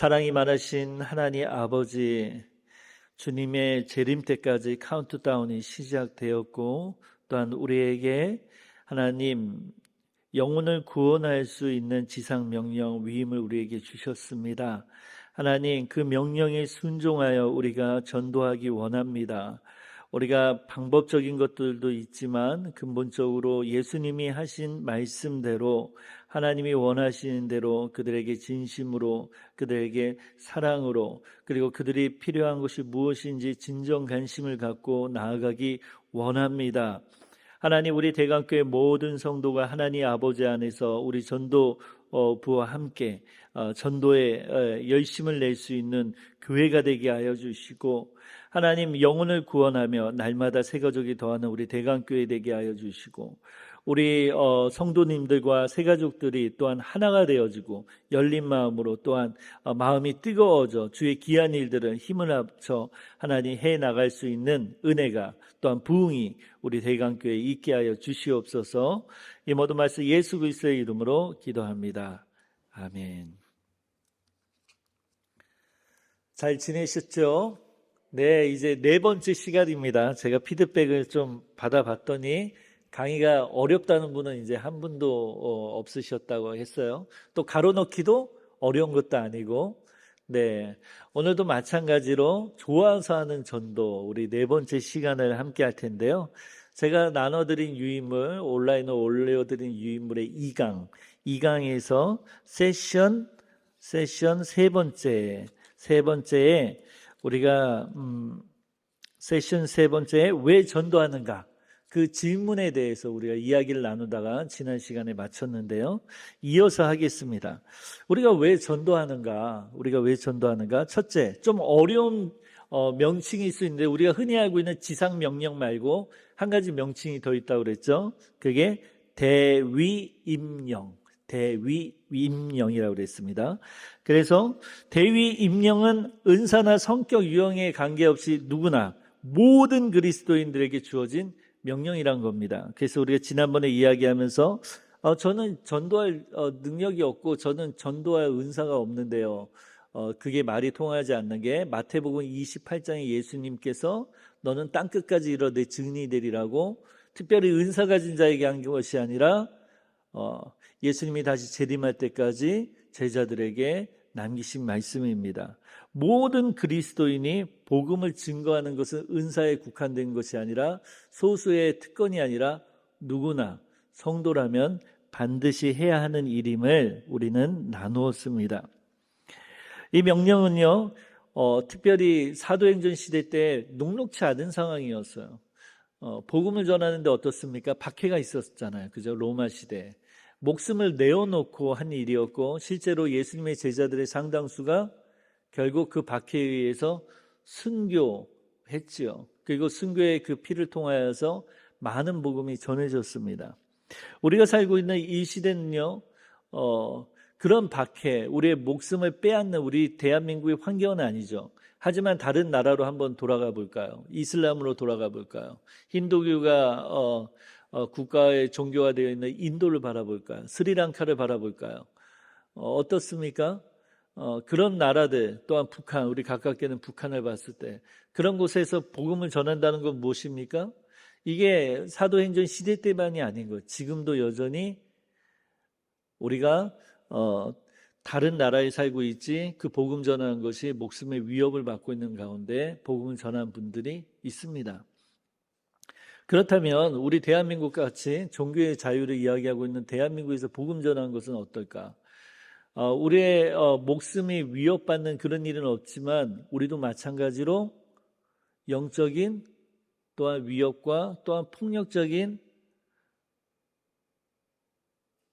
사랑이 많으신 하나님 아버지, 주님의 재림 때까지 카운트다운이 시작되었고, 또한 우리에게 하나님 영혼을 구원할 수 있는 지상 명령 위임을 우리에게 주셨습니다. 하나님 그 명령에 순종하여 우리가 전도하기 원합니다. 우리가 방법적인 것들도 있지만 근본적으로 예수님이 하신 말씀대로 하나님이 원하시는 대로 그들에게 진심으로 그들에게 사랑으로 그리고 그들이 필요한 것이 무엇인지 진정 관심을 갖고 나아가기 원합니다. 하나님 우리 대강교회 모든 성도가 하나님 아버지 안에서 우리 전도 어, 부와 함께 어, 전도에 어, 열심을 낼 수 있는 교회가 되게 하여 주시고 하나님 영혼을 구원하며 날마다 새 가족이 더하는 우리 대강교회 되게 하여 주시고 우리 성도님들과 새 가족들이 또한 하나가 되어지고 열린 마음으로 또한 마음이 뜨거워져 주의 귀한 일들은 힘을 합쳐 하나님 해 나갈 수 있는 은혜가 또한 부흥이 우리 대강교회에 있게 하여 주시옵소서. 이 모든 말씀 예수 그리스도의 이름으로 기도합니다. 아멘. 잘 지내셨죠? 네, 이제 네 번째 시간입니다. 제가 피드백을 좀 받아봤더니 강의가 어렵다는 분은 이제 한 분도 어, 없으셨다고 했어요. 또 가로넣기도 어려운 것도 아니고, 네. 오늘도 마찬가지로 좋아서 하는 전도, 우리 네 번째 시간을 함께 할 텐데요. 제가 나눠드린 유인물, 온라인으로 올려드린 유인물의 2강, 2강에서 세션, 세션 세 번째, 세 번째에 우리가, 음, 세션 세 번째에 왜 전도하는가? 그 질문에 대해서 우리가 이야기를 나누다가 지난 시간에 마쳤는데요. 이어서 하겠습니다. 우리가 왜 전도하는가? 우리가 왜 전도하는가? 첫째, 좀 어려운 어, 명칭이 있을 수 있는데 우리가 흔히 알고 있는 지상 명령 말고 한 가지 명칭이 더 있다고 그랬죠. 그게 대위임령, 대위임령이라고 그랬습니다. 그래서 대위임령은 은사나 성격 유형에 관계없이 누구나 모든 그리스도인들에게 주어진 명령이란 겁니다. 그래서 우리가 지난번에 이야기하면서 어, 저는 전도할 어, 능력이 없고 저는 전도할 은사가 없는데요. 어, 그게 말이 통하지 않는 게 마태복음 28장에 예수님께서 너는 땅 끝까지 이뤄 내 증인이 되리라고 특별히 은사 가진 자에게 한 것이 아니라 어, 예수님이 다시 재림할 때까지 제자들에게 남기신 말씀입니다. 모든 그리스도인이 복음을 증거하는 것은 은사에 국한된 것이 아니라 소수의 특권이 아니라 누구나 성도라면 반드시 해야 하는 일임을 우리는 나누었습니다. 이 명령은요, 어, 특별히 사도행전 시대 때 녹록치 않은 상황이었어요. 어, 복음을 전하는데 어떻습니까? 박해가 있었잖아요. 그죠? 로마 시대. 목숨을 내어놓고 한 일이었고, 실제로 예수님의 제자들의 상당수가 결국 그 박해에 의해서 순교했지요. 그리고 순교의 그 피를 통하여서 많은 복음이 전해졌습니다. 우리가 살고 있는 이 시대는요, 어, 그런 박해, 우리의 목숨을 빼앗는 우리 대한민국의 환경은 아니죠. 하지만 다른 나라로 한번 돌아가 볼까요? 이슬람으로 돌아가 볼까요? 힌두교가 어, 어, 국가의 종교가 되어 있는 인도를 바라볼까요? 스리랑카를 바라볼까요? 어, 어떻습니까? 어, 그런 나라들 또한 북한 우리 가깝게는 북한을 봤을 때 그런 곳에서 복음을 전한다는 건 무엇입니까? 이게 사도행전 시대 때만이 아닌 것. 지금도 여전히 우리가 어, 다른 나라에 살고 있지 그 복음 전하는 것이 목숨의 위협을 받고 있는 가운데 복음을 전한 분들이 있습니다. 그렇다면 우리 대한민국 같이 종교의 자유를 이야기하고 있는 대한민국에서 복음 전하는 것은 어떨까? 어, 우리의 어, 목숨이 위협받는 그런 일은 없지만 우리도 마찬가지로 영적인 또한 위협과 또한 폭력적인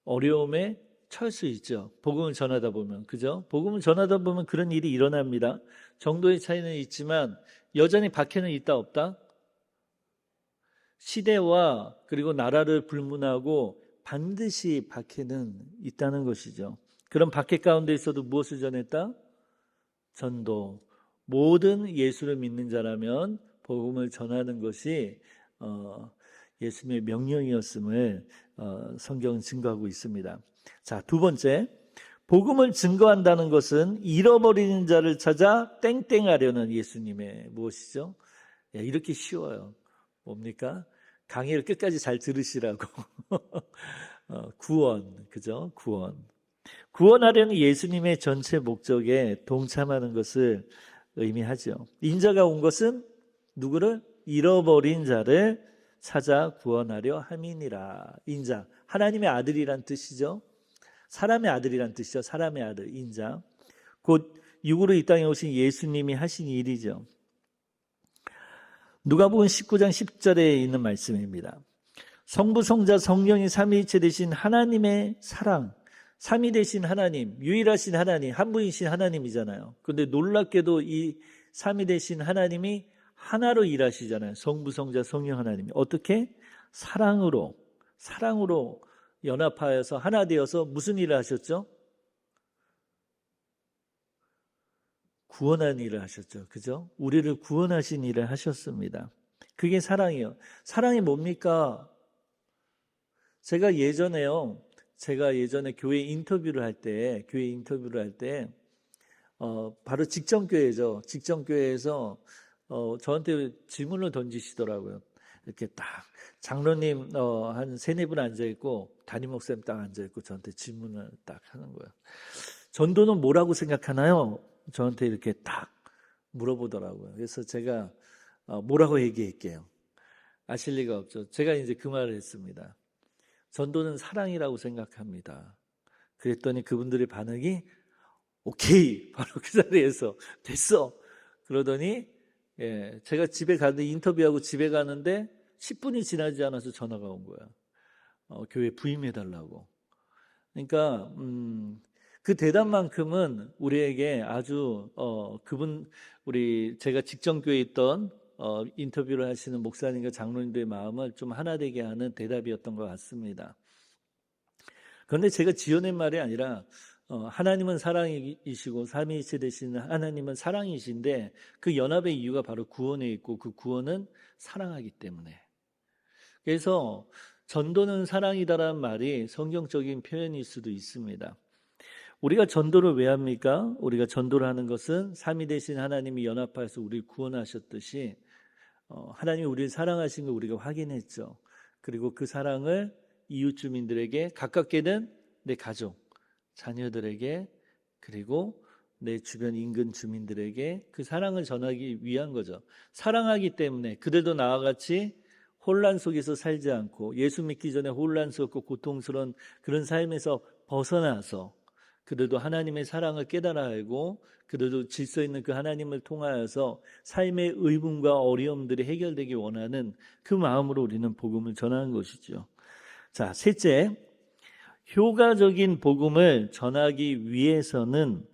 어려움에 처할 수 있죠. 복음을 전하다 보면 그죠? 복음을 전하다 보면 그런 일이 일어납니다. 정도의 차이는 있지만 여전히 박해는 있다 없다. 시대와 그리고 나라를 불문하고 반드시 박해는 있다는 것이죠. 그런 박해 가운데 있어도 무엇을 전했다? 전도. 모든 예수를 믿는 자라면 복음을 전하는 것이 어, 예수님의 명령이었음을 어, 성경은 증거하고 있습니다. 자, 두 번째. 복음을 증거한다는 것은 잃어버리는 자를 찾아 땡땡하려는 예수님의 무엇이죠? 야, 이렇게 쉬워요. 뭡니까? 강의를 끝까지 잘 들으시라고. 어, 구원, 그죠? 구원. 구원하려는 예수님의 전체 목적에 동참하는 것을 의미하죠. 인자가 온 것은 누구를? 잃어버린 자를 찾아 구원하려 함이니라. 인자. 하나님의 아들이란 뜻이죠. 사람의 아들이란 뜻이죠. 사람의 아들, 인자. 곧 육으로 이 땅에 오신 예수님이 하신 일이죠. 누가복음 19장 10절에 있는 말씀입니다. 성부, 성자, 성령이 삼위일체 되신 하나님의 사랑, 삼위 되신 하나님, 유일하신 하나님, 한 분이신 하나님이잖아요. 그런데 놀랍게도 이 삼위 되신 하나님이 하나로 일하시잖아요. 성부, 성자, 성령 하나님이 어떻게 사랑으로 사랑으로 연합하여서 하나 되어서 무슨 일을 하셨죠? 구원한 일을 하셨죠. 그죠? 우리를 구원하신 일을 하셨습니다. 그게 사랑이에요. 사랑이 뭡니까? 제가 예전에요. 제가 예전에 교회 인터뷰를 할 때, 교회 인터뷰를 할 때, 어, 바로 직전교회죠. 직전교회에서, 어, 저한테 질문을 던지시더라고요. 이렇게 딱, 장로님, 어, 한 세네 분 앉아있고, 담임 목사님 딱 앉아있고, 저한테 질문을 딱 하는 거예요. 전도는 뭐라고 생각하나요? 저한테 이렇게 딱 물어보더라고요. 그래서 제가 어, 뭐라고 얘기할게요. 아실 리가 없죠. 제가 이제 그 말을 했습니다. 전도는 사랑이라고 생각합니다. 그랬더니 그분들의 반응이 오케이 바로 그 자리에서 됐어 그러더니 예, 제가 집에 가는데 인터뷰하고 집에 가는데 10분이 지나지 않아서 전화가 온 거야. 어, 교회 부임해 달라고. 그러니까 음, 그 대답만큼은 우리에게 아주 어, 그분 우리 제가 직전 교회에 있던 어, 인터뷰를 하시는 목사님과 장로님들의 마음을 좀 하나 되게 하는 대답이었던 것 같습니다. 그런데 제가 지어낸 말이 아니라 어, 하나님은 사랑이시고 삼위일체 되시는 하나님은 사랑이신데 그 연합의 이유가 바로 구원에 있고 그 구원은 사랑하기 때문에. 그래서 전도는 사랑이다라는 말이 성경적인 표현일 수도 있습니다. 우리가 전도를 왜 합니까? 우리가 전도를 하는 것은 삼위 되신 하나님이 연합하여서 우리를 구원하셨듯이 어, 하나님이 우리를 사랑하신 걸 우리가 확인했죠. 그리고 그 사랑을 이웃 주민들에게 가깝게는 내 가족, 자녀들에게 그리고 내 주변 인근 주민들에게 그 사랑을 전하기 위한 거죠. 사랑하기 때문에 그들도 나와 같이 혼란 속에서 살지 않고 예수 믿기 전에 혼란스럽고 고통스러운 그런 삶에서 벗어나서 그들도 하나님의 사랑을 깨달아 알고 그들도 질서 있는 그 하나님을 통하여서 삶의 의문과 어려움들이 해결되기 원하는 그 마음으로 우리는 복음을 전하는 것이죠. 자, 셋째, 효과적인 복음을 전하기 위해서는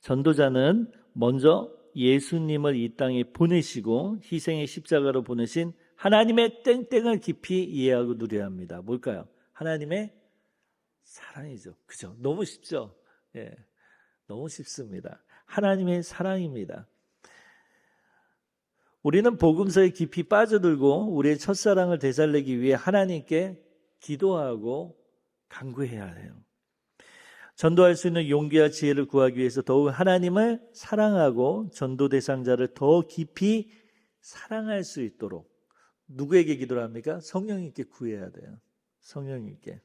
전도자는 먼저 예수님을 이 땅에 보내시고 희생의 십자가로 보내신 하나님의 땡땡을 깊이 이해하고 누려야 합니다. 뭘까요? 하나님의 사랑이죠. 그죠? 너무 쉽죠? 예. 너무 쉽습니다. 하나님의 사랑입니다. 우리는 복음서에 깊이 빠져들고 우리의 첫사랑을 되살리기 위해 하나님께 기도하고 간구해야 해요. 전도할 수 있는 용기와 지혜를 구하기 위해서 더욱 하나님을 사랑하고 전도 대상자를 더 깊이 사랑할 수 있도록 누구에게 기도를 합니까? 성령님께 구해야 돼요. 성령님께.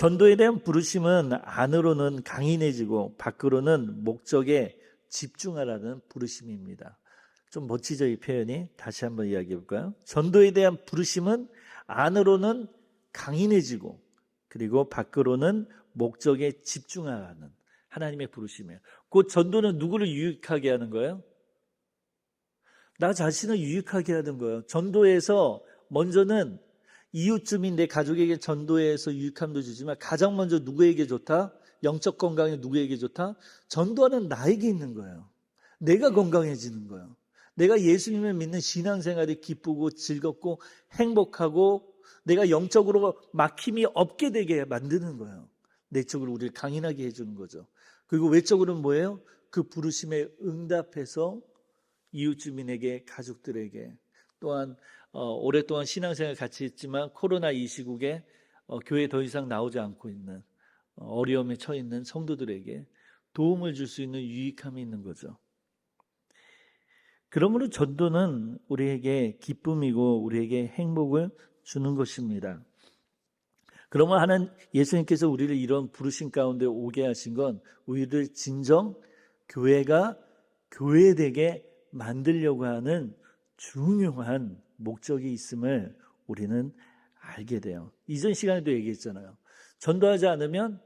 전도에 대한 부르심은 안으로는 강인해지고 밖으로는 목적에 집중하라는 부르심입니다. 좀 멋지죠, 이 표현이? 다시 한번 이야기해 볼까요? 전도에 대한 부르심은 안으로는 강인해지고 그리고 밖으로는 목적에 집중하는 하나님의 부르심이에요. 곧 전도는 누구를 유익하게 하는 거예요? 나 자신을 유익하게 하는 거예요. 전도에서 먼저는 이웃주민 내 가족에게 전도해서 유익함도 주지만 가장 먼저 누구에게 좋다? 영적 건강에 누구에게 좋다? 전도하는 나에게 있는 거예요. 내가 건강해지는 거예요. 내가 예수님을 믿는 신앙생활이 기쁘고 즐겁고 행복하고 내가 영적으로 막힘이 없게 되게 만드는 거예요. 내적으로 우리를 강인하게 해주는 거죠. 그리고 외적으로는 뭐예요? 그 부르심에 응답해서 이웃 주민에게 가족들에게 또한 어, 오랫동안 신앙생활 같이 했지만 코로나 이 시국에 어, 교회 더 이상 나오지 않고 있는 어려움에 처해 있는 성도들에게 도움을 줄 수 있는 유익함이 있는 거죠. 그러므로 전도는 우리에게 기쁨이고 우리에게 행복을 주는 것입니다. 그러면 하는 예수님께서 우리를 이런 부르신 가운데 오게 하신 건 우리를 진정 교회가 교회되게 만들려고 하는 중요한 목적이 있음을 우리는 알게 돼요. 이전 시간에도 얘기했잖아요. 전도하지 않으면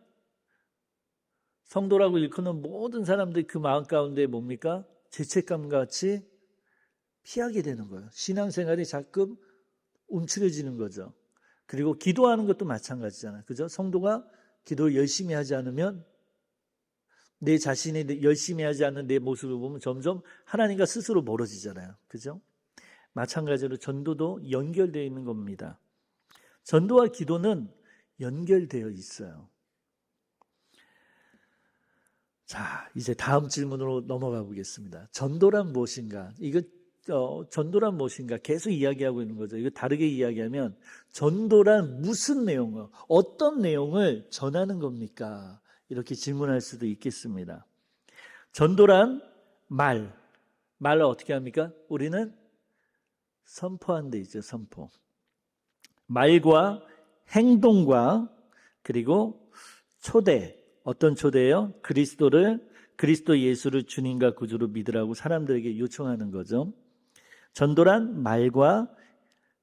성도라고 일컫는 모든 사람들이 그 마음 가운데 뭡니까? 죄책감 같이 피하게 되는 거예요. 신앙생활이 자꾸 움츠려지는 거죠. 그리고 기도하는 것도 마찬가지잖아요. 그죠? 성도가 기도를 열심히 하지 않으면 내 자신이 열심히 하지 않는 내 모습을 보면 점점 하나님과 스스로 멀어지잖아요. 그죠? 마찬가지로 전도도 연결되어 있는 겁니다. 전도와 기도는 연결되어 있어요. 자, 이제 다음 질문으로 넘어가 보겠습니다. 전도란 무엇인가? 이거 어, 전도란 무엇인가? 계속 이야기하고 있는 거죠. 이거 다르게 이야기하면 전도란 무슨 내용을 어떤 내용을 전하는 겁니까? 이렇게 질문할 수도 있겠습니다. 전도란 말, 말을 어떻게 합니까? 우리는 선포한 데 있죠, 선포. 말과 행동과 그리고 초대, 어떤 초대예요? 그리스도를 그리스도 예수를 주님과 구주로 믿으라고 사람들에게 요청하는 거죠. 전도란 말과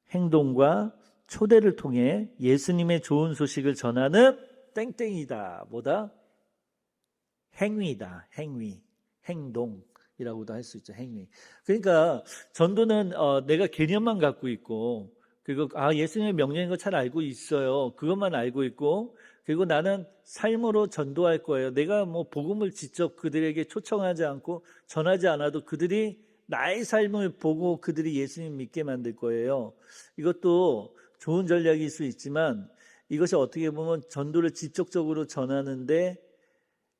행동과 초대를 통해 예수님의 좋은 소식을 전하는 땡땡이다. 뭐다? 행위다. 행위. 행동 이라고도 할 수 있죠. 행위. 그러니까 전도는 어, 내가 개념만 갖고 있고 그리고 아 예수님의 명령인 거 잘 알고 있어요. 그것만 알고 있고 그리고 나는 삶으로 전도할 거예요. 내가 뭐 복음을 직접 그들에게 초청하지 않고 전하지 않아도 그들이 나의 삶을 보고 그들이 예수님 믿게 만들 거예요. 이것도 좋은 전략일 수 있지만 이것이 어떻게 보면 전도를 직접적으로 전하는데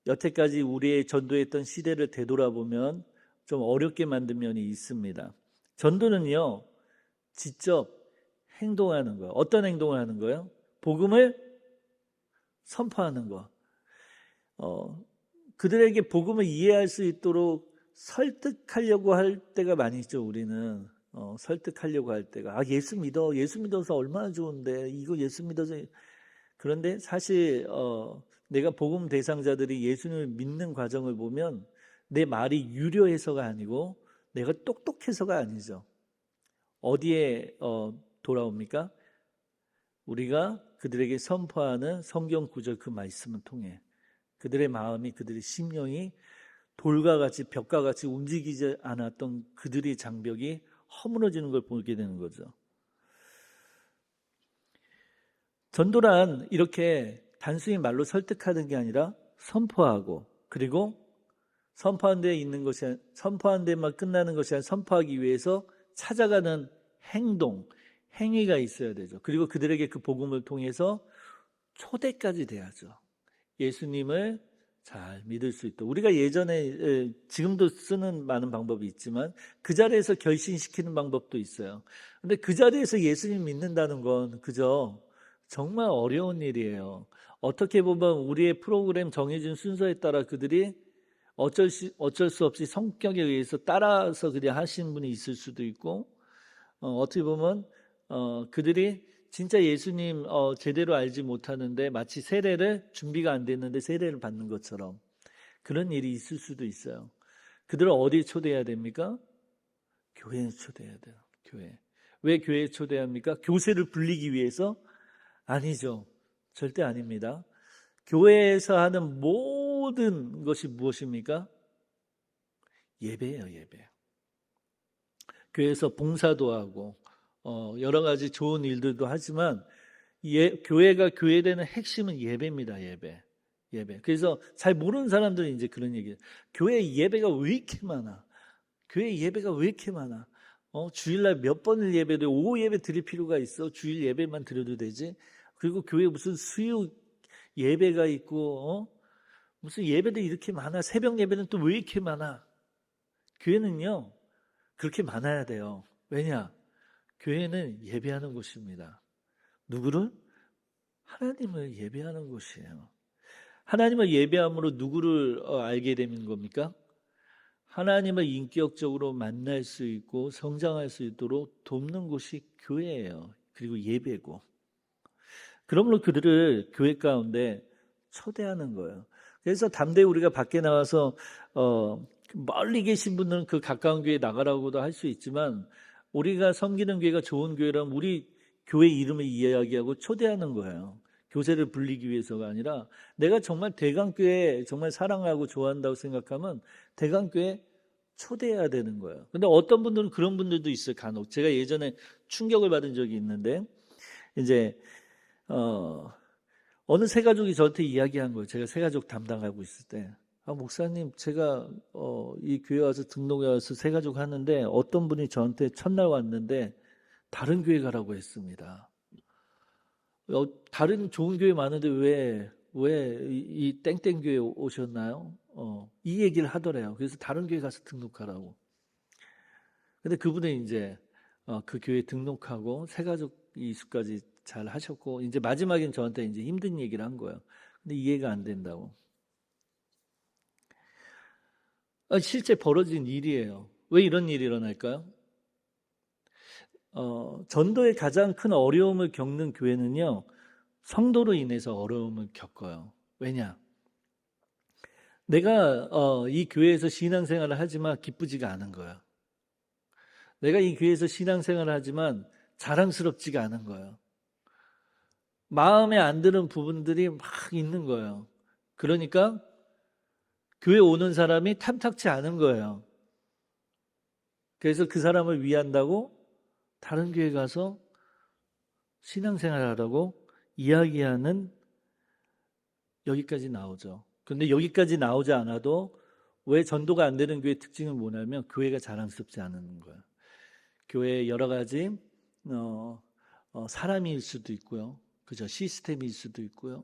여태까지 우리의 전도했던 시대를 되돌아보면 좀 어렵게 만든 면이 있습니다. 전도는요, 직접 행동하는 거예요. 어떤 행동을 하는 거예요? 복음을 선포하는 거. 어, 그들에게 복음을 이해할 수 있도록 설득하려고 할 때가 많이 있죠, 우리는. 어, 설득하려고 할 때가. 아, 예수 믿어. 예수 믿어서 얼마나 좋은데. 이거 예수 믿어서. 그런데 사실, 어, 내가 복음 대상자들이 예수님을 믿는 과정을 보면 내 말이 유료해서가 아니고 내가 똑똑해서가 아니죠. 어디에, 어, 돌아옵니까? 우리가 그들에게 선포하는 성경 구절 그 말씀을 통해 그들의 마음이, 그들의 심령이 돌과 같이 벽과 같이 움직이지 않았던 그들의 장벽이 허물어지는 걸 보게 되는 거죠. 전도란 이렇게 단순히 말로 설득하는 게 아니라 선포하고 그리고 선포한 데 있는 것이 선포한 데만 끝나는 것이 아니라 선포하기 위해서 찾아가는 행동, 행위가 있어야 되죠. 그리고 그들에게 그 복음을 통해서 초대까지 돼야죠. 예수님을 잘 믿을 수 있도록. 우리가 예전에, 지금도 쓰는 많은 방법이 있지만 그 자리에서 결신시키는 방법도 있어요. 근데 그 자리에서 예수님 믿는다는 건 그저 정말 어려운 일이에요. 어떻게 보면 우리의 프로그램 정해진 순서에 따라 그들이 어쩔 수, 어쩔 수 없이 성격에 의해서 따라서 그냥 하시는 분이 있을 수도 있고, 어, 떻게 보면, 어, 그들이 진짜 예수님 어, 제대로 알지 못하는데 마치 세례를 준비가 안 됐는데 세례를 받는 것처럼 그런 일이 있을 수도 있어요. 그들을 어디 초대해야 됩니까? 교회에 초대해야 돼요. 교회. 왜 교회에 초대합니까? 교세를 불리기 위해서? 아니죠. 절대 아닙니다. 교회에서 하는 모든 것이 무엇입니까? 예배예요, 예배. 교회에서 봉사도 하고, 어, 여러 가지 좋은 일들도 하지만 예, 교회가 교회되는 핵심은 예배입니다. 예배. 예배. 그래서 잘 모르는 사람들은 이제 그런 얘기예요. 교회 예배가 왜 이렇게 많아? 교회 예배가 왜 이렇게 많아? 어, 주일날 몇 번을 예배도 오후 예배 드릴 필요가 있어. 주일 예배만 드려도 되지. 그리고 교회 무슨 수요 예배가 있고 어? 무슨 예배도 이렇게 많아. 새벽 예배는 또 왜 이렇게 많아? 교회는요. 그렇게 많아야 돼요. 왜냐? 교회는 예배하는 곳입니다. 누구를? 하나님을 예배하는 곳이에요. 하나님을 예배함으로 누구를 어, 알게 되는 겁니까? 하나님을 인격적으로 만날 수 있고 성장할 수 있도록 돕는 곳이 교회예요. 그리고 예배고. 그러므로 그들을 교회 가운데 초대하는 거예요. 그래서 담대히 우리가 밖에 나와서 어, 멀리 계신 분들은 그 가까운 교회에 나가라고도 할 수 있지만 우리가 섬기는 교회가 좋은 교회라면 우리 교회 이름을 이야기하고 초대하는 거예요. 교세를 불리기 위해서가 아니라 내가 정말 대강교회 정말 사랑하고 좋아한다고 생각하면 대강교회 초대해야 되는 거예요. 근데 어떤 분들은 그런 분들도 있어요. 간혹 제가 예전에 충격을 받은 적이 있는데 이제 어 어느 새 가족이 저한테 이야기한 거예요. 제가 새 가족 담당하고 있을 때. 아, 목사님, 제가, 어, 이 교회 와서 등록해 와서 새 가족 하는데 어떤 분이 저한테 첫날 왔는데 다른 교회 가라고 했습니다. 어, 다른 좋은 교회 많은데 왜, 왜 이, 이 땡땡 교회 오셨나요? 어, 이 얘기를 하더래요. 그래서 다른 교회 가서 등록하라고. 근데 그분은 이제, 어, 그 교회 등록하고 새 가족 이수까지 잘 하셨고, 이제 마지막엔 저한테 이제 힘든 얘기를 한 거예요. 근데 이해가 안 된다고. 아, 실제 벌어진 일이에요. 왜 이런 일이 일어날까요? 어, 전도의 가장 큰 어려움을 겪는 교회는요, 성도로 인해서 어려움을 겪어요. 왜냐? 내가 어, 이 교회에서 신앙생활을 하지만 기쁘지가 않은 거야. 내가 이 교회에서 신앙생활을 하지만 자랑스럽지가 않은 거예요. 마음에 안 드는 부분들이 막 있는 거예요. 그러니까 교회 오는 사람이 탐탁치 않은 거예요. 그래서 그 사람을 위한다고 다른 교회 가서 신앙생활 하라고 이야기하는 여기까지 나오죠. 근데 여기까지 나오지 않아도 왜 전도가 안 되는 교회 특징은 뭐냐면 교회가 자랑스럽지 않은 거예요. 교회에 여러 가지 어, 어, 사람일 수도 있고요. 그죠? 시스템일 수도 있고요.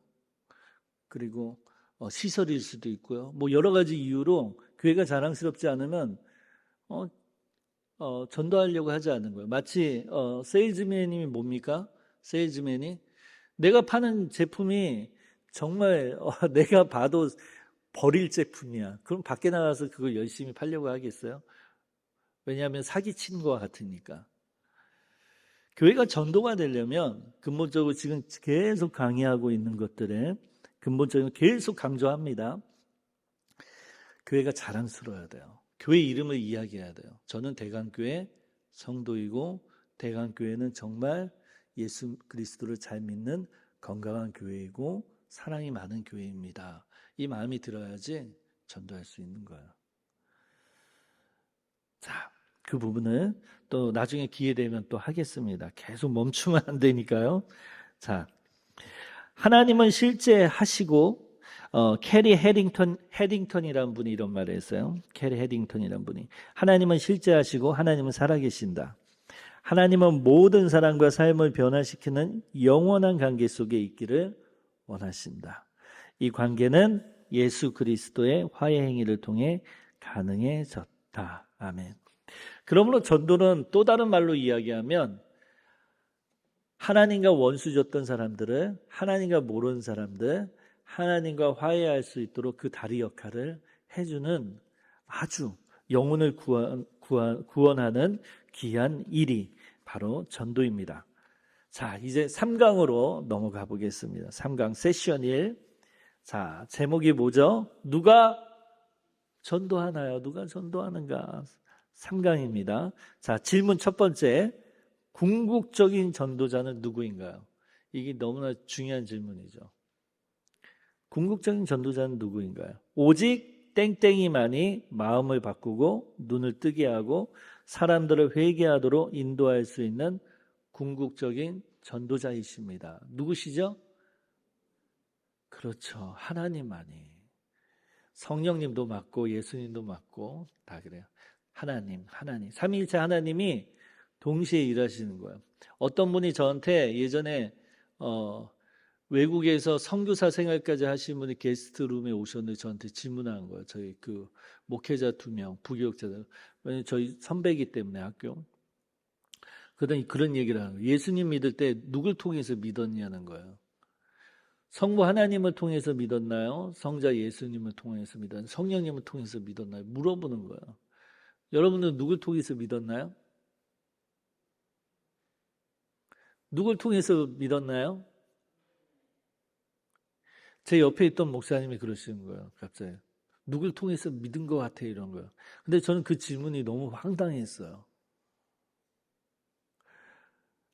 그리고 어, 시설일 수도 있고요. 뭐 여러 가지 이유로 교회가 자랑스럽지 않으면 어, 어, 전도하려고 하지 않는 거예요. 마치 어, 세일즈맨이 뭡니까? 세일즈맨이 내가 파는 제품이 정말 어, 내가 봐도 버릴 제품이야. 그럼 밖에 나가서 그걸 열심히 팔려고 하겠어요? 왜냐하면 사기친 거와 같으니까. 교회가 전도가 되려면 근본적으로 지금 계속 강의하고 있는 것들에 근본적으로 계속 강조합니다. 교회가 자랑스러워야 돼요. 교회 이름을 이야기해야 돼요. 저는 대강교회 성도이고 대강교회는 정말 예수 그리스도를 잘 믿는 건강한 교회이고 사랑이 많은 교회입니다. 이 마음이 들어야지 전도할 수 있는 거예요. 자, 그 부분을 또 나중에 기회 되면 또 하겠습니다. 계속 멈추면 안 되니까요. 자, 하나님은 실제 하시고 어, 캐리 헤딩턴 헤딩턴이라는 분이 이런 말을 했어요. 캐리 헤딩턴이라는 분이 하나님은 실제 하시고 하나님은 살아계신다. 하나님은 모든 사람과 삶을 변화시키는 영원한 관계 속에 있기를 원하신다. 이 관계는 예수 그리스도의 화해 행위를 통해 가능해졌다. 아멘. 그러므로 전도는 또 다른 말로 이야기하면 하나님과 원수졌던 사람들을 하나님과 모르는 사람들, 하나님과 화해할 수 있도록 그 다리 역할을 해주는 아주 영혼을 구원, 구원, 구원하는 귀한 일이 바로 전도입니다. 자, 이제 3강으로 넘어가 보겠습니다. 3강 세션 1. 자, 제목이 뭐죠? 누가 전도하나요? 누가 전도하는가? 3강입니다. 자, 질문 첫 번째. 궁극적인 전도자는 누구인가요? 이게 너무나 중요한 질문이죠. 궁극적인 전도자는 누구인가요? 오직 땡땡이만이 마음을 바꾸고 눈을 뜨게 하고 사람들을 회개하도록 인도할 수 있는 궁극적인 전도자이십니다. 누구시죠? 그렇죠. 하나님만이. 성령님도 맞고 예수님도 맞고 다 그래요. 하나님, 하나님. 삼위일체 하나님이 동시에 일하시는 거예요. 어떤 분이 저한테 예전에 어, 외국에서 선교사 생활까지 하신 분이 게스트 룸에 오셨는데 저한테 질문한 거예요. 저희 그 목회자 두 명, 부교육자들. 왜냐면 저희 선배이기 때문에 학교. 그러더니 그런 얘기를 하는 거예요. 예수님 믿을 때 누굴 통해서 믿었냐는 거예요. 성부 하나님을 통해서 믿었나요? 성자 예수님을 통해서 믿었나요? 성령님을 통해서 믿었나요? 물어보는 거예요. 여러분은 누굴 통해서 믿었나요? 누굴 통해서 믿었나요? 제 옆에 있던 목사님이 그러시는 거예요. 갑자기. 누굴 통해서 믿은 것 같아 이런 거예요. 근데 저는 그 질문이 너무 황당했어요.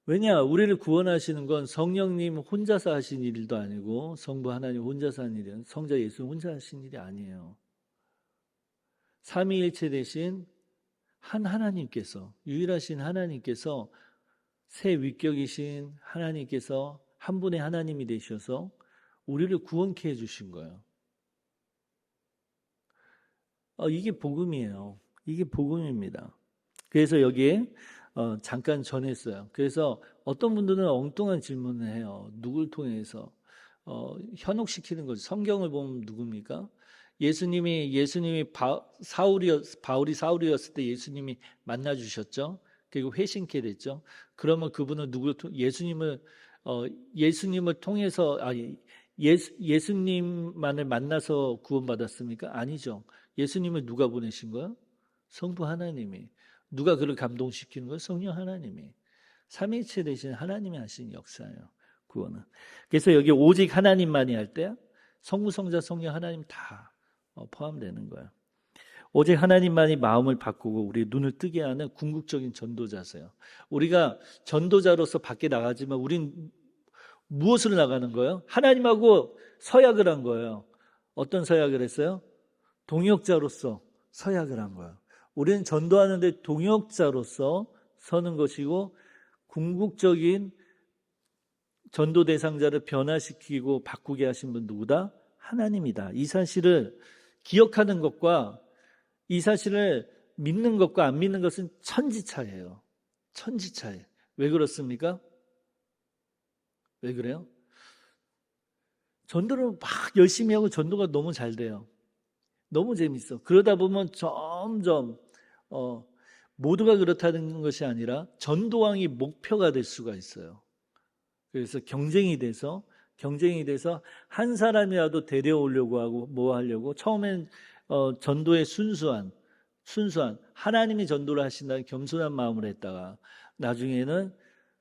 왜냐, 우리를 구원하시는 건 성령님 혼자서 하신 일도 아니고 성부 하나님 혼자서 한 일이에요. 성자 예수 혼자 하신 일이 아니에요. 삼위일체 대신 한 하나님께서 유일하신 하나님께서 새 위격이신 하나님께서 한 분의 하나님이 되셔서 우리를 구원케 해주신 거예요. 어, 이게 복음이에요. 이게 복음입니다. 그래서 여기에 어, 잠깐 전했어요. 그래서 어떤 분들은 엉뚱한 질문을 해요. 누굴 통해서 어, 현혹시키는 거죠. 성경을 보면 누굽니까? 예수님이 예수님이 바, 사울이었 바울이 사울이었을 때 예수님이 만나 주셨죠. 그리고 회심케 됐죠. 그러면 그분은 누구를 통 예수님을 어, 예수님을 통해서 아 예수, 예수님만을 만나서 구원받았습니까? 아니죠. 예수님을 누가 보내신 거예요? 성부 하나님이. 누가 그를 감동시키는 거예요? 성령 하나님이. 삼위일체 대신 하나님이 하신 역사예요. 구원은. 그래서 여기 오직 하나님만이 할때 성부, 성자, 성령 하나님 다 어, 포함되는 거예요. 오직 하나님만이 마음을 바꾸고 우리 눈을 뜨게 하는 궁극적인 전도자세요. 우리가 전도자로서 밖에 나가지만 우린 무엇으로 나가는 거예요? 하나님하고 서약을 한 거예요. 어떤 서약을 했어요? 동역자로서 서약을 한 거예요. 우리는 전도하는데 동역자로서 서는 것이고 궁극적인 전도 대상자를 변화시키고 바꾸게 하신 분 누구다? 하나님이다. 이 사실을 기억하는 것과 이 사실을 믿는 것과 안 믿는 것은 천지차예요. 천지차예요. 왜 그렇습니까? 왜 그래요? 전도를 막 열심히 하고 전도가 너무 잘 돼요. 너무 재밌어. 그러다 보면 점점 어, 모두가 그렇다는 것이 아니라 전도왕이 목표가 될 수가 있어요. 그래서 경쟁이 돼서 경쟁이 돼서 한 사람이라도 데려오려고 하고 뭐 하려고 처음엔 어, 전도의 순수한 순수한 하나님이 전도를 하신다는 겸손한 마음을 했다가 나중에는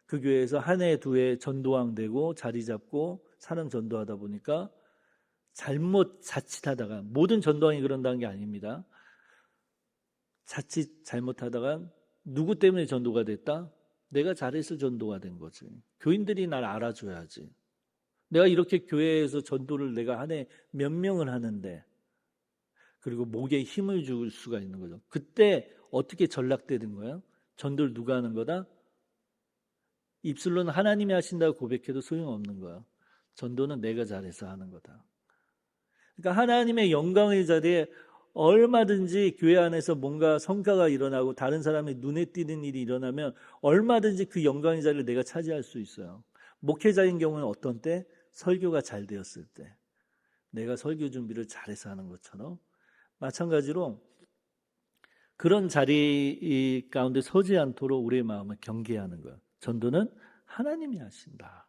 그 교회에서 한 해 두 해 전도왕 되고 자리 잡고 사람 전도하다 보니까 잘못 자칫하다가 모든 전도왕이 그런다는 게 아닙니다. 자칫 잘못하다가 누구 때문에 전도가 됐다? 내가 잘해서 전도가 된 거지. 교인들이 날 알아줘야지. 내가 이렇게 교회에서 전도를 내가 한 해 몇 명을 하는데 그리고 목에 힘을 줄 수가 있는 거죠. 그때 어떻게 전락되는 거예요? 전도를 누가 하는 거다? 입술로는 하나님이 하신다고 고백해도 소용없는 거야. 전도는 내가 잘해서 하는 거다. 그러니까 하나님의 영광의 자리에 얼마든지 교회 안에서 뭔가 성과가 일어나고 다른 사람의 눈에 띄는 일이 일어나면 얼마든지 그 영광의 자리를 내가 차지할 수 있어요. 목회자인 경우는 어떤 때? 설교가 잘 되었을 때. 내가 설교 준비를 잘해서 하는 것처럼 마찬가지로 그런 자리 가운데 서지 않도록 우리의 마음을 경계하는 거예요. 전도는 하나님이 하신다.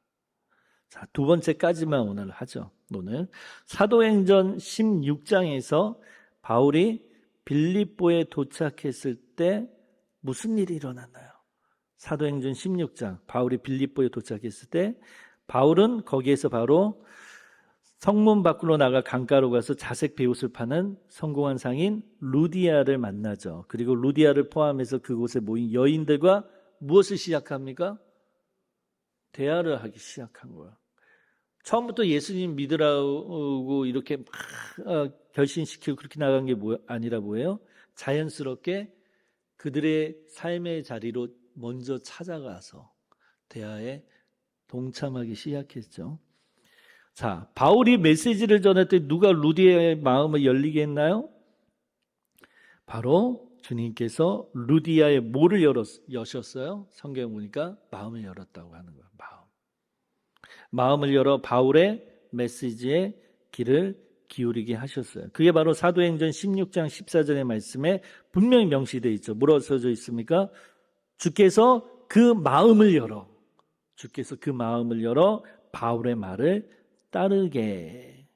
자, 두 번째까지만 오늘 하죠. 오늘 사도행전 16장에서 바울이 빌립보에 도착했을 때 무슨 일이 일어났나요? 사도행전 16장 바울이 빌립보에 도착했을 때 바울은 거기에서 바로 성문 밖으로 나가 강가로 가서 자색 베옷을 파는 성공한 상인 루디아를 만나죠. 그리고 루디아를 포함해서 그곳에 모인 여인들과 무엇을 시작합니까? 대화를 하기 시작한 거야. 처음부터 예수님 믿으라고 이렇게 막 어, 결신시키고 그렇게 나간 게 뭐, 아니라 뭐예요? 자연스럽게 그들의 삶의 자리로 먼저 찾아가서 대화에 동참하기 시작했죠. 자, 바울이 메시지를 때 누가 루디아의 마음을 열리게 했나요? 바로 주님께서 루디아의 뭐를 열었, 여셨어요? 성경 보니까 마음을 열었다고 하는 거예요. 마음. 마음을 열어 바울의 메시지에 길을 기울이게 하셨어요. 그게 바로 사도행전 16장 14절의 말씀에 분명히 명시되어 있죠. 뭐라고 써져 있습니까? 주께서 그 마음을 열어. 주께서 그 마음을 열어 바울의 말을 따르게.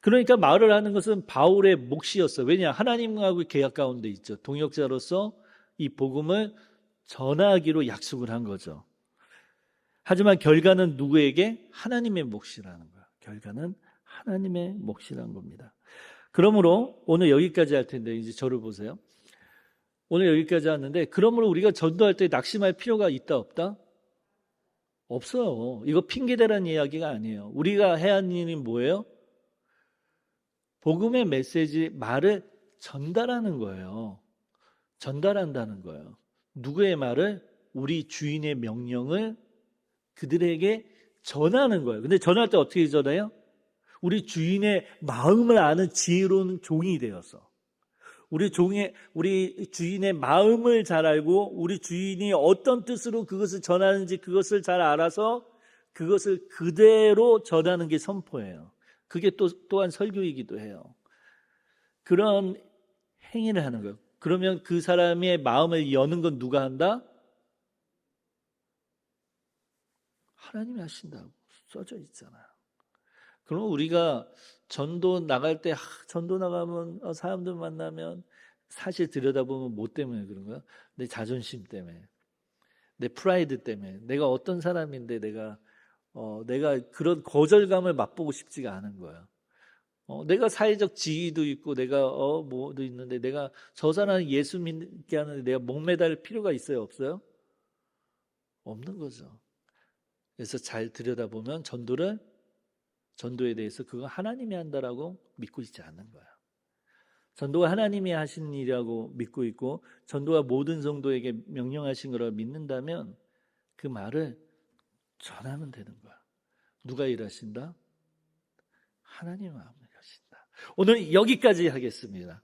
그러니까 말을 하는 것은 바울의 몫이었어요. 왜냐? 하나님하고 계약 가운데 있죠. 동역자로서 이 복음을 전하기로 약속을 한 거죠. 하지만 결과는 누구에게? 하나님의 몫이라는 거야. 결과는 하나님의 몫이라는 겁니다. 그러므로 오늘 여기까지 할 텐데 이제 저를 보세요. 오늘 여기까지 왔는데 그러므로 우리가 전도할 때 낙심할 필요가 있다 없다? 없어요. 이거 핑계대라는 이야기가 아니에요. 우리가 해야 하는 일이 뭐예요? 복음의 메시지 말을 전달하는 거예요. 전달한다는 거예요. 누구의 말을 우리 주인의 명령을 그들에게 전하는 거예요. 근데 전할 때 어떻게 전해요? 우리 주인의 마음을 아는 지혜로운 종이 되어서 우리 종의 우리 주인의 마음을 잘 알고 우리 주인이 어떤 뜻으로 그것을 전하는지 그것을 잘 알아서 그것을 그대로 전하는 게 선포예요. 그게 또 또한 설교이기도 해요. 그런 행위를 하는 거예요. 그러면 그 사람의 마음을 여는 건 누가 한다? 하나님이 하신다고 써져 있잖아요. 그럼 우리가 전도 나갈 때 아, 전도 나가면 어, 사람들 만나면 사실 들여다보면 뭐 때문에 그런 거야? 내 자존심 때문에, 내 프라이드 때문에, 내가 어떤 사람인데 내가 어, 내가 그런 거절감을 맛보고 싶지가 않은 거야. 어, 내가 사회적 지위도 있고 내가 어 뭐도 있는데 내가 저 사람 예수 믿게 하는데 내가 목매달 필요가 있어요 없어요? 없는 거죠. 그래서 잘 들여다보면 전도를 전도에 대해서 그거 하나님이 한다라고 믿고 있지 않는 거야. 전도가 하나님이 하신 일이라고 믿고 있고 전도가 모든 성도에게 명령하신 거라고 믿는다면 그 말을 전하면 되는 거야. 누가 일하신다? 하나님 마음을 일하신다. 오늘 여기까지 하겠습니다.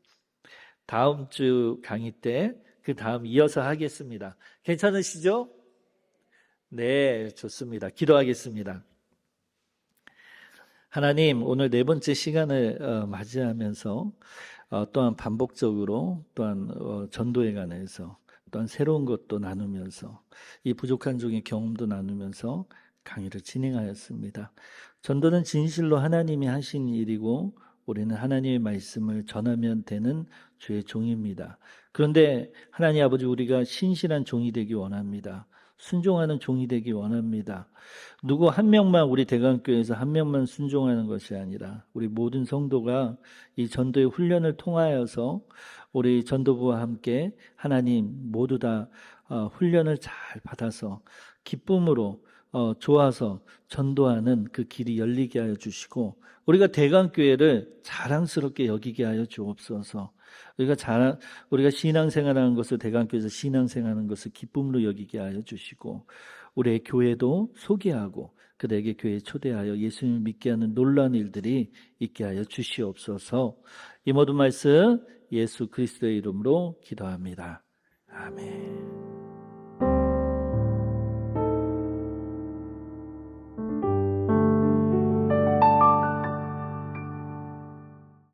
다음 주 강의 때 그 다음 이어서 하겠습니다. 괜찮으시죠? 네, 좋습니다. 기도하겠습니다. 하나님, 오늘 네 번째 시간을 어, 맞이하면서 어, 또한 반복적으로 또한 어, 전도에 관해서 또한 새로운 것도 나누면서 이 부족한 종의 경험도 나누면서 강의를 진행하였습니다. 전도는 진실로 하나님이 하신 일이고 우리는 하나님의 말씀을 전하면 되는 주의 종입니다. 그런데 하나님 아버지 우리가 신실한 종이 되기 원합니다. 순종하는 종이 되기 원합니다. 누구 한 명만 우리 대강교회에서 한 명만 순종하는 것이 아니라 우리 모든 성도가 이 전도의 훈련을 통하여서 우리 전도부와 함께 하나님 모두 다 어, 훈련을 잘 받아서 기쁨으로 어, 좋아서 전도하는 그 길이 열리게 하여 주시고 우리가 대강교회를 자랑스럽게 여기게 하여 주옵소서. 우리가 자, 우리가 신앙생활하는 것을 대강교회에서 신앙생활하는 것을 기쁨으로 여기게 하여 주시고 우리의 교회도 소개하고 그들에게 교회에 초대하여 예수님을 믿게 하는 놀라운 일들이 있게 하여 주시옵소서. 이 모든 말씀 예수 그리스도의 이름으로 기도합니다. 아멘.